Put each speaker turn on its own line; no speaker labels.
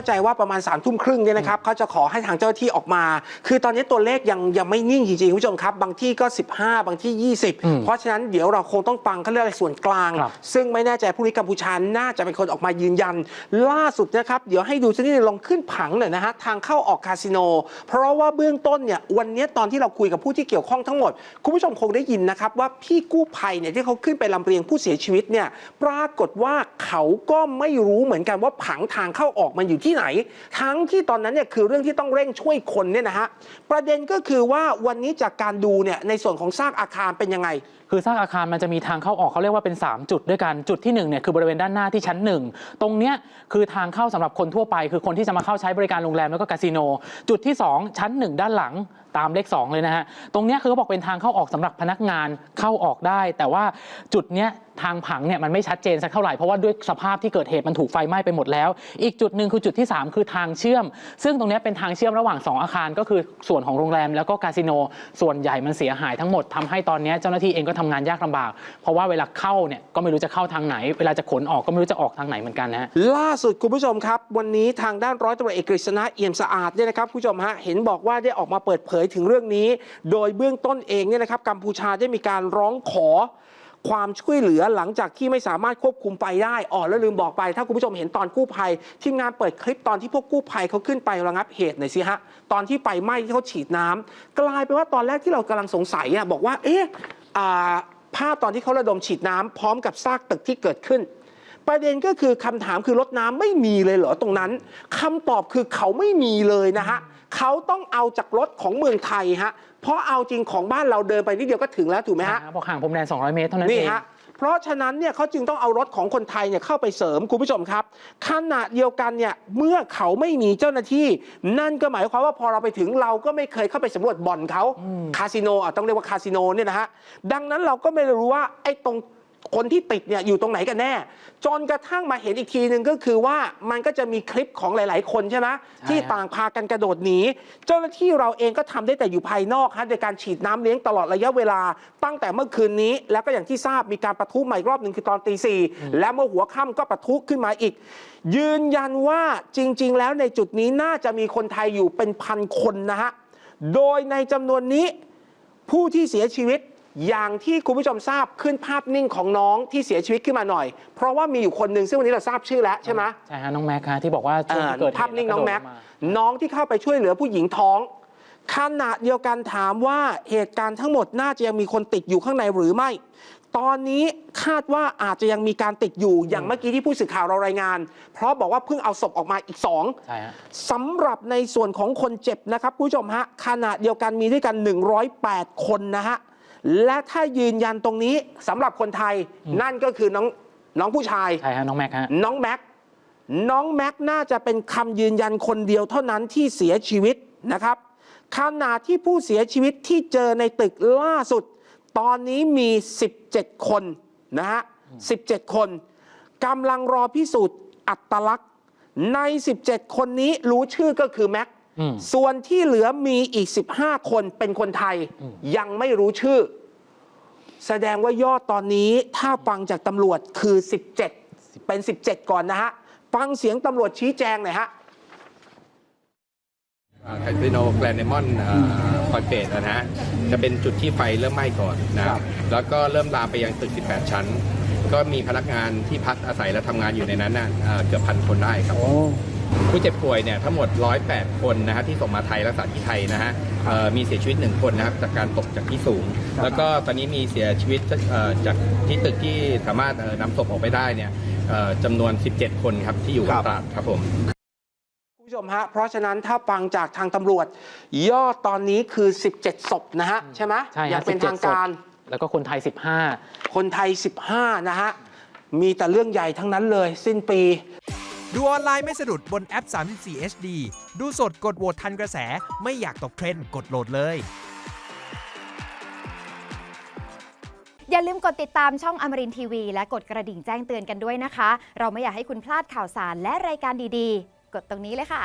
าใจว่าประมาณ3ามทุ่มครึ่งเนี่ยนะครับเขาจะขอให้ทางเจ้าหน้าที่ออกมา คือตอนนี้ตัวเลขยังยังไม่นิ่งจริงๆคุณผู้ชมครับ บางที่ก็ 15 บางที่
อืม
20 เพราะฉะนั้นเดี๋ยวเราคงต้องฟังเขาเรียกอะไรส่วนกลาง
ครับ
ซึ่งไม่แน่ใจพรุ่งนี้กัมพูชาน่าจะเป็นคนออกมายืนยัน ล่าสุดนะครับเดี๋ยวให้ดูสักนิดนึงลองขึ้นผังหน่อยนะฮะทางเข้าออกคาสิโน เพราะว่าเบื้องต้นเนี่ยวันนี้ตอนที่เราคุยกับผู้ที่เกี่ยวข้องทั้งหมด คุณผู้ชมคงได้ยินนะครับว่าพี่กู้ภัยเนี่ยที่เขาขึ้นไปลำเลียงผู้เสียชีวิตเนี่ยปรากฏว่าเขาก็ไม่รู้เหมือนกันว่าผังทางเข้าออกมันอยู่ที่ไหน ทั้งที่ตอนนั้นเนี่ยคือเรื่องที่ต้องเร่งช่วยคนเนี่ยนะฮะประเด็นก็คือว่าวันนี้จากการดูเนี่ยในส่วนของซากอาคารเป็นยังไง
คือสร้างอาคารมันจะมีทางเข้าออกเขาเรียกว่าเป็น 3 จุดด้วยกันจุดที่1เนี่ยคือบริเวณด้านหน้าที่ชั้น 1 ตรงเนี้ยคือทางเข้าสำหรับคนทั่วไป คือคนที่จะมาเข้าใช้บริการโรงแรมแล้วก็คาสิโน จุดที่ 2 ชั้น 1 ด้านหลังตามเลข 2 เลยนะฮะตรงเนี้ยคือเขาบอกเป็นทางเข้าออกสำหรับพนักงานเข้าออกได้ แต่ว่าจุดเนี้ย ทางผังเนี่ยมันไม่ชัดเจนสักเท่าไหร่เพราะว่าด้วยสภาพที่เกิดเหตุมันถูกไฟไหม้ไปหมดแล้ว อีกจุดหนึ่งคือจุดที่ 3 คือทางเชื่อม ซึ่งตรงนี้เป็นทางเชื่อมระหว่าง 2 อาคาร ก็คือส่วนของโรงแรมแล้วก็คาสิโนส่วนใหญ่มันเสียหายทั้งหมดทำให้ตอนนี้เจ้าหน้าที่เองก็ทำงานยากลำบาก เพราะว่าเวลาเข้าเนี่ยก็ไม่รู้จะเข้าทางไหน เวลาจะขนออกก็ไม่รู้จะออกทางไหนเหมือนกันนะ
ล่าสุดคุณผู้ชมครับ วันนี้ทางด้านร้อยตำรวจเอกกฤษณะเอี่ยมสะอาดเนี่ยนะครับคุณผู้ชมฮะเห็นบอกว่าได้ออกมาเปิดเผยถึงเรื่องนี้ โดยเบื้องต้นเองเนี่ยนะครับกัมพูชาได้มีการร้องขอ ความช่วยเหลือหลังจากที่ไม่สามารถควบคุมไฟได้อ๋อแล้วลืมบอกไป ถ้าคุณผู้ชมเห็นตอนกู้ภัยทีมงานเปิดคลิปตอนที่พวกกู้ภัยเขาขึ้นไประงับเหตุหน่อยสิฮะตอนที่ไฟไหม้ที่เขาฉีดน้ำกลายเป็นว่าตอนแรกที่เรากำลังสงสัยอะบอกว่าเอ๊ะอ่าภาพตอนที่เขาระดมฉีดน้ำพร้อมกับซากตึกที่เกิดขึ้น ประเด็นก็คือคำถามคือรถน้ำไม่มีเลยเหรอตรงนั้นคำตอบคือเขาไม่มีเลยนะฮะ เขาต้องเอาจากรถของเมืองไทยฮะเพราะเอาจริงของบ้านเราเดินไปนิดเดียวก็ถึงแล้วถูกไหมฮะ
บอกห่างพรมแดน 200 เมตรเท่านั้น
นี่
เอง
ฮะเพราะฉะนั้นเนี่ยเขาจึงต้องเอารถของคนไทยเนี่ยเข้าไปเสริมคุณผู้ชมครับขณะเดียวกันเนี่ยเมื่อเขาไม่มีเจ้าหน้าที่ นั่นก็หมายความว่าพอเราไปถึงเราก็ไม่เคยเข้าไปสำรวจบ่อนเขาคาสิโนอะต้องเรียกว่าคาสิโนเนี่ยนะฮะดังนั้นเราก็ไม่รู้ว่าไอ้ตรง คนที่ติดเนี่ยอยู่ตรงไหนกันแน่ จนกระทั่งมาเห็นอีกทีหนึ่งก็คือว่ามันก็จะมีคลิปของหลาย ๆ คนใช่ไหมที่ต่างพากันกระโดดหนีเจ้าหน้าที่เราเองก็ทำได้แต่อยู่ภายนอกฮะโดยการฉีดน้ำเลี้ยงตลอดระยะเวลา ตั้งแต่เมื่อคืนนี้ แล้วก็อย่างที่ทราบมีการประทุใหม่อีกรอบหนึ่งคือตอนตีสี่และเมื่อหัวค่ำก็ประทุขึ้นมาอีก ยืนยันว่าจริง ๆ แล้วในจุดนี้น่าจะมีคนไทยอยู่เป็นพันคนนะฮะโดยในจำนวนนี้ผู้ที่เสียชีวิต อย่างที่คุณผู้ชมทราบขึ้นภาพนิ่งของน้องที่เสียชีวิตขึ้นมาหน่อย เพราะว่ามีอยู่คนหนึ่งซึ่งวันนี้เราทราบชื่อแล้วใช่ไหม
ใช่ฮะน้องแม็กฮะที่บอกว่าช่วงที่เกิดเหตุ
ภาพนิ่งน้องแม็ก
ล้วระโดดลงา
น้องที่เข้าไปช่วยเหลือผู้หญิงท้องขณะเดียวกันถามว่าเหตุการณ์ทั้งหมดน่าจะยังมีคนติดอยู่ข้างในหรือไม่ ตอนนี้คาดว่าอาจจะยังมีการติดอยู่อย่างเมื่อกี้ที่ผู้สื่อข่าวเรารายงาน เพราะบอกว่าเพิ่งเอาศพออกมาอีกสอง
ใช่ฮะ
สำหรับในส่วนของคนเจ็บนะครับคุณผู้ชมฮะขณะเดียวกันมีด้วยกัน 108 คนนะฮะ และถ้ายืนยันตรงนี้สำหรับคนไทยนั่นก็คือน้องน้องผู้ชาย
ใช่ฮะน้องแม็กฮะ
น้องแม็ก น้องแม็กน่าจะเป็นคำยืนยันคนเดียวเท่านั้นที่เสียชีวิตนะครับขณะที่ผู้เสียชีวิตที่เจอในตึกล่าสุด ตอนนี้มี 17 คนนะฮะ 17 คนกำลังรอพิสูจน์อัตลักษณ์ ใน 17 คนนี้รู้ชื่อก็คือแม็ก
อืม
ส่วนที่เหลือมีอีก 15 คนเป็นคนไทยยังไม่รู้ชื่อ แสดงว่ายอดตอนนี้ถ้าฟังจากตำรวจคือ 17 เป็น 17 ก่อนนะฮะ ฟังเสียงตำรวจชี้แจงหน่อยฮะ
คาสิโนแกรนเดมอนคอยเปดนะฮะจะเป็นจุดที่ไฟเริ่มไหม้ก่อนนะครับแล้วก็เริ่มลามไปยังตึก 18 ชั้น ก็มีพนักงานที่พักอาศัยและทำงานอยู่ในนั้นน่ะเอ่อเกือบพันคนได้ครับ ผู้เจ็บป่วยเนี่ยทั้งหมด 108 คนนะฮะที่ส่งมาไทยรักษาที่ไทยนะฮะเอ่อมีเสียชีวิต 1 คนนะครับจากการตกจากที่สูง แล้วก็ตอนนี้มีเสียชีวิตเอ่อจากที่ตึกที่สามารถเอ่อนำศพออกไปได้เนี่ยเอ่อจำนวน 17 คนครับที่อยู่บนตราดครับผม
คุณผู้ชมฮะ เพราะฉะนั้นถ้าฟังจากทางตำรวจ ยอดตอนนี้คือ 17 ศพนะฮะ ใช่ไหม
ใช่ฮะ
อย่างเป็น
17
ทางการ
ศพแล้วก็คนไทย 15
คนไทย 15 นะฮะ มีแต่เรื่องใหญ่ทั้งนั้นเลย สิ้นปี
ดูออนไลน์ไม่สะดุดบนแอป 34 HD ดูสดกดโหวตทันกระแส ไม่อยากตกเทรนด์กดโหลดเลย
อย่าลืมกดติดตามช่องอมรินทีวี และกดกระดิ่งแจ้งเตือนกันด้วยนะคะ เราไม่อยากให้คุณพลาดข่าวสารและรายการดีๆ กดตรงนี้เลยค่ะ